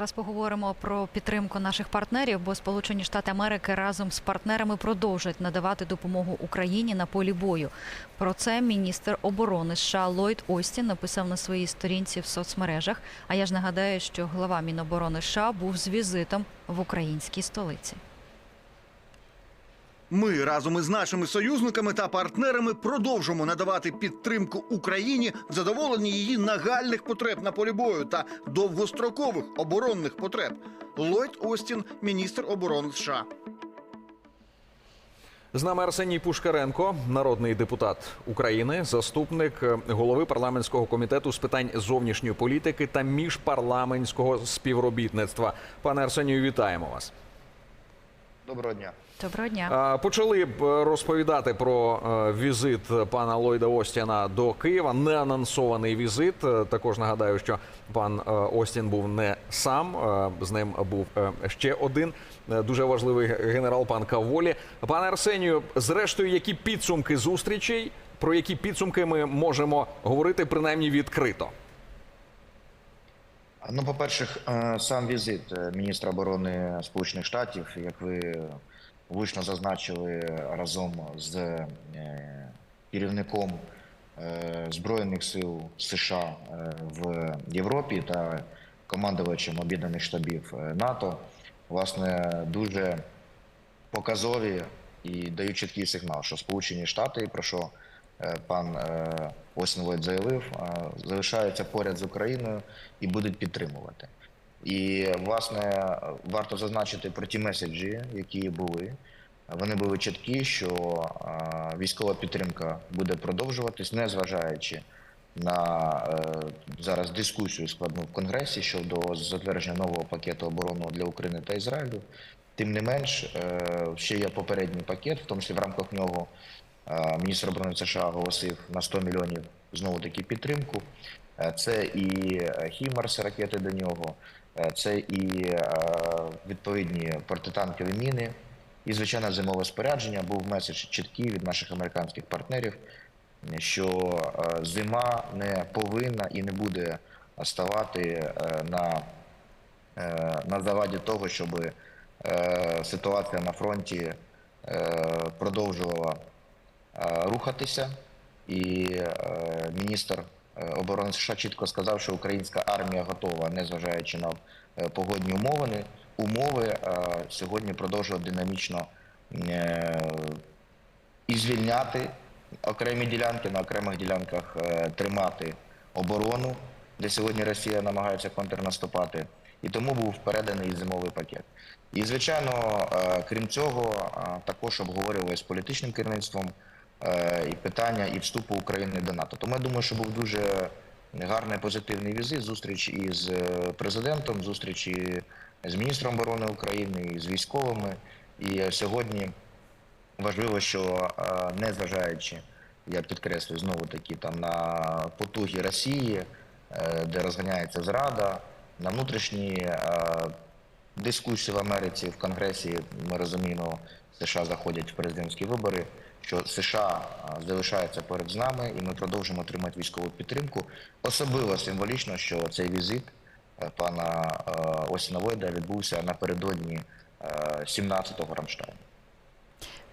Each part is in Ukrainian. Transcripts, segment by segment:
зараз поговоримо про підтримку наших партнерів, бо Сполучені Штати Америки разом з партнерами продовжують надавати допомогу Україні на полі бою. Про це міністр оборони США Ллойд Остін написав на своїй сторінці в соцмережах. А я ж нагадаю, що глава Міноборони США був з візитом в українській столиці. Ми разом із нашими союзниками та партнерами продовжимо надавати підтримку Україні в задоволенні її нагальних потреб на полі бою та довгострокових оборонних потреб. Ллойд Остін, міністр оборони США. З нами Арсеній Пушкаренко, народний депутат України, заступник е, голови парламентського комітету з питань зовнішньої політики та міжпарламентського співробітництва. Пане Арсенію, вітаємо вас. Доброго дня. Доброго дня. Почали е, розповідати про е, візит пана Ллойда Остіна до Києва. Неанонсований візит. Е, Також нагадаю, що пан Остін був не сам, з ним був ще один дуже важливий генерал пан Каволі. Пане Арсенію, зрештою, які підсумки зустрічей, про які підсумки ми можемо говорити принаймні відкрито? Ну, по-перше, е, сам візит міністра оборони Сполучених Штатів, як ви влучно зазначили разом з е, керівником е, Збройних сил США е, в Європі та командувачем об'єднаних штабів НАТО, власне, дуже показові і дають чіткий сигнал, що Сполучені Штати, про що пан Осін Лойд заявив, залишаються поряд з Україною і будуть підтримувати. І власне варто зазначити про ті меседжі, які були. Вони були чіткі, що е, військова підтримка буде продовжуватись, незважаючи на е, зараз дискусію складну в Конгресі щодо затвердження нового пакету оборонного для України та Ізраїлю. Тим не менш, е, ще є попередній пакет, в тому числі в рамках нього міністр оборони США оголосив на 100 мільйонів знову таки підтримку. Це і Хімарс ракети до нього, це і е, відповідні протитанкові міни, і звичайно зимове спорядження. Був меседж чіткий від наших американських партнерів, що е, зима не повинна і не буде ставати е, на, е, на заваді того, щоб е, ситуація на фронті е, продовжувала е, рухатися. І е, міністр е, оборони США чітко сказав, що українська армія готова, незважаючи на е, погодні умови, умови е, сьогодні продовжує динамічно е, і звільняти окремі ділянки, на окремих ділянках е, тримати оборону, де сьогодні Росія намагається контрнаступати. І тому був переданий зимовий пакет. І, звичайно, е, крім цього, е, також обговорювали з політичним керівництвом е, і питання і вступу України до НАТО. Тому я думаю, що був дуже гарний позитивний візит, зустріч із е, президентом, зустріч з міністром оборони України, і з військовими. І е, сьогодні важливо, що е, незважаючи, я підкреслюю знову таки там на потуги Росії, е, де розганяється зрада, на внутрішні е, дискусії в Америці в Конгресі. Ми розуміємо, США заходять в президентські вибори. Що США залишається перед з нами, і ми продовжимо отримати військову підтримку. Особливо символічно, що цей візит е, пана е, Осіна відбувся напередодні е, 17-го Рамштайну.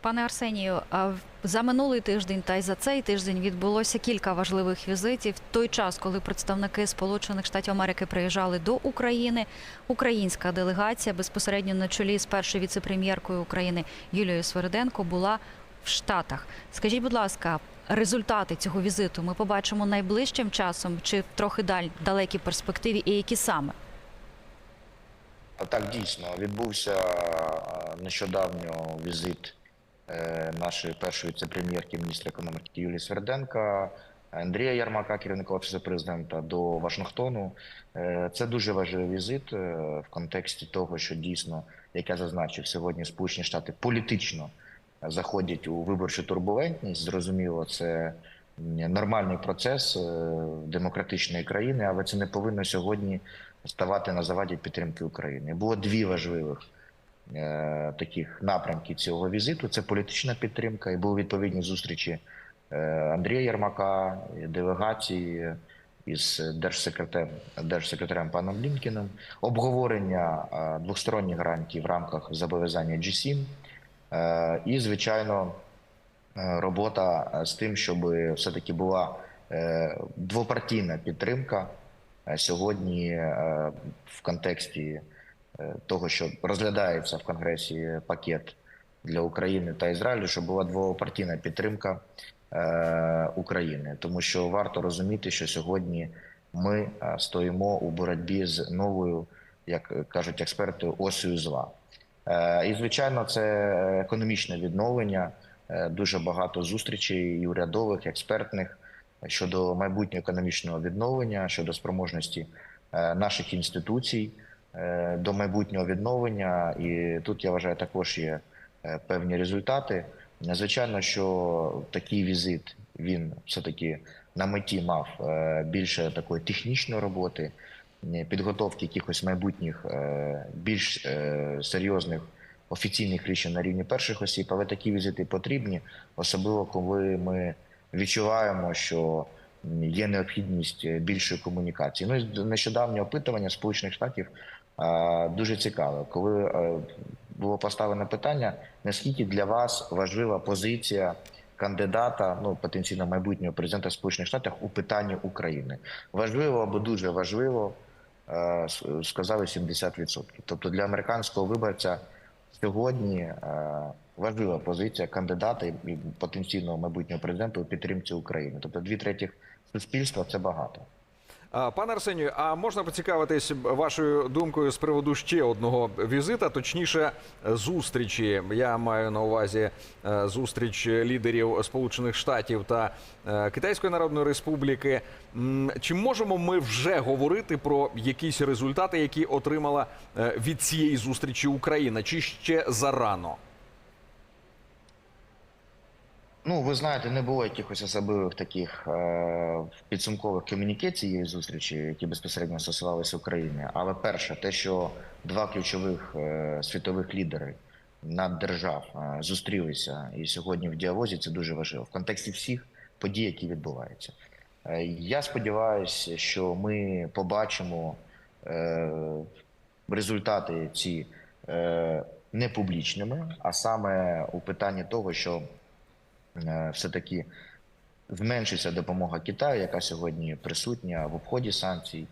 Пане Арсенію, за минулий тиждень та й за цей тиждень відбулося кілька важливих візитів. В той час, коли представники Сполучених Штатів Америки приїжджали до України, українська делегація безпосередньо на чолі з першою віцепрем'єркою України Юлією Свериденко була Штатах. Скажіть, будь ласка, результати цього візиту ми побачимо найближчим часом чи трохи даль далекій перспективі, і які саме? Так, дійсно, відбувся нещодавньо візит е, нашої першої віце-прем'єрки міністра економіки Юлії Сверденка, Андрія Ярмака, керівника офісу президента, до Вашингтону. Е, Це дуже важливий візит е, в контексті того, що дійсно, як я зазначив, сьогодні Сполучені Штати політично заходять у виборчу турбулентність. Зрозуміло, це нормальний процес е, демократичної країни, але це не повинно сьогодні ставати на заваді підтримки України. Було дві важливих е, таких напрямки цього візиту: це політична підтримка, і були відповідні зустрічі е, Андрія Єрмака, делегації із держсекретарем, держсекретарем паном Блінкіном, обговорення двосторонніх гарантій в рамках зобов'язання G7 е, і, звичайно, е, робота е, з тим, щоб все-таки була е, двопартійна підтримка е, сьогодні е, в контексті е, того, що розглядається в Конгресі пакет для України та Ізраїлю, щоб була двопартійна підтримка е, України, тому що варто розуміти, що сьогодні ми е, стоїмо у боротьбі з новою, як кажуть експерти, осею зла. Е, І звичайно, це економічне відновлення. Е, Дуже багато зустрічей і урядових, експертних щодо майбутнього економічного відновлення, щодо спроможності е, наших інституцій до майбутнього відновлення. І тут я вважаю, також є певні результати. Звичайно, що такий візит він все таки на меті мав більше такої технічної роботи, підготовки якихось майбутніх е, більш е, серйозних офіційних рішень на рівні перших осіб, але такі візити потрібні, особливо коли ми відчуваємо, що є необхідність е, більшої комунікації. Ну і нещодавнє опитування Сполучених Штатів е, дуже цікаве, коли е, було поставлено питання, наскільки для вас важлива позиція кандидата, ну потенційно майбутнього президента Сполучених Штатів у питанні України. Важливо або дуже важливо, е, сказали 70%. Тобто для американського виборця сьогодні е, важлива позиція кандидата і потенційного майбутнього президента у підтримці України. Тобто дві третіх суспільства це багато. Пане Арсенію, а можна поцікавитись вашою думкою з приводу ще одного візита, точніше зустрічі. Я маю на увазі е, зустріч лідерів Сполучених Штатів та е, Китайської Народної Республіки. Чи можемо ми вже говорити про якісь результати, які отримала е, від цієї зустрічі Україна, чи ще зарано? Ну, ви знаєте, не було якихось особливих таких е, підсумкових комунікацій цієї зустрічі, які безпосередньо стосувалися України. Але перше, те, що два ключових е, світових лідери наддержав е, зустрілися і сьогодні в діалозі, це дуже важливо в контексті всіх подій, які відбуваються. Е, я сподіваюся, що ми побачимо е, результати ці е, не публічними, а саме у питанні того, що е, все-таки зменшиться допомога Китаю, яка сьогодні присутня в обході санкцій,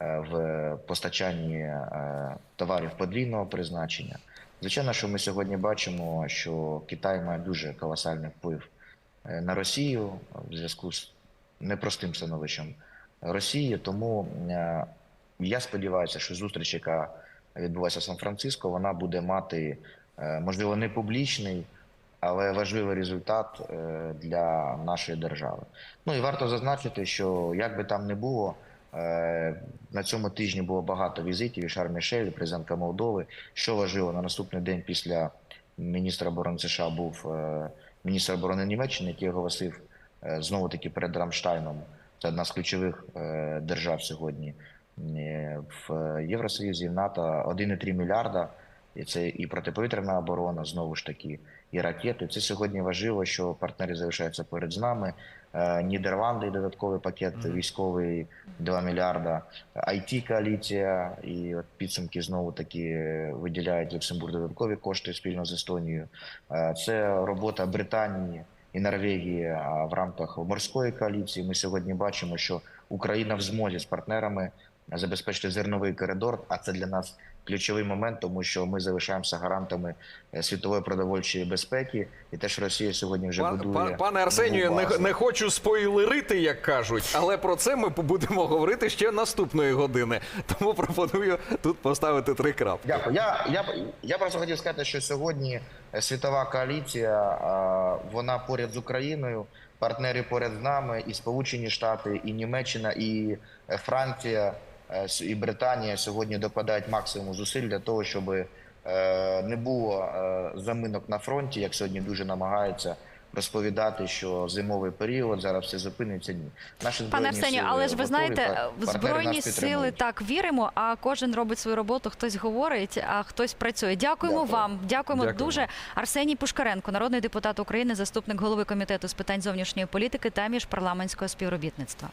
е, в постачанні е, товарів подвійного призначення. Звичайно, що ми сьогодні бачимо, що Китай має дуже колосальний вплив на Росію в зв'язку з непростим становищем Росії. Тому я сподіваюся, що зустріч, яка відбулася в Сан-Франциско, вона буде мати можливо не публічний, але важливий результат е, для нашої держави. Ну і варто зазначити, що як би там не було, е, на цьому тижні було багато візитів і Шар-Мішель, і президентка Молдови. Що важливо, на наступний день після міністра оборони США був е, міністр оборони Німеччини, який оголосив знову таки перед Рамштайном. Це одна з ключових держав сьогодні в Євросоюзі, в НАТО 1,3 мільярда. І це і протиповітряна оборона, знову ж таки, і ракети. Це сьогодні важливо, що партнери залишаються перед нами. Е, Нідерланди додатковий пакет військовий 2 мільярда, it коаліція і от підсумки знову таки виділяють Люксембург додаткові кошти спільно з Естонією. Е, Це робота Британії і Норвегії в рамках морської коаліції. Ми сьогодні бачимо, що Україна в змозі з партнерами забезпечити зерновий коридор. А це для нас ключовий момент, тому що ми залишаємося гарантами е, світової продовольчої безпеки, і те, що Росія сьогодні вже Пан, будує пан, пане Арсенію, не, не хочу спойлерити, як кажуть, але про це ми будемо говорити ще наступної години. Тому пропоную тут поставити три крапки. Дякую. Я, я, я просто хотів сказати, що сьогодні е, світова коаліція, вона поряд з Україною, партнери поряд з нами, і Сполучені Штати, і Німеччина, і е, Франція, е, і Британія сьогодні докладають максимум зусиль для того, щоб е, не було е, заминок на фронті, як сьогодні дуже намагаються розповідати, що зимовий період зараз все зупиниться. Ні, наші Пане Арсенію, але ж ви знаєте, в збройні сили так віримо, а кожен робить свою роботу. Хтось говорить, а хтось працює. Дякуємо Дякую. вам. Дякуємо Дякуємо. дуже. Арсеній Пушкаренко, народний депутат України, заступник голови комітету з питань зовнішньої політики та міжпарламентського співробітництва.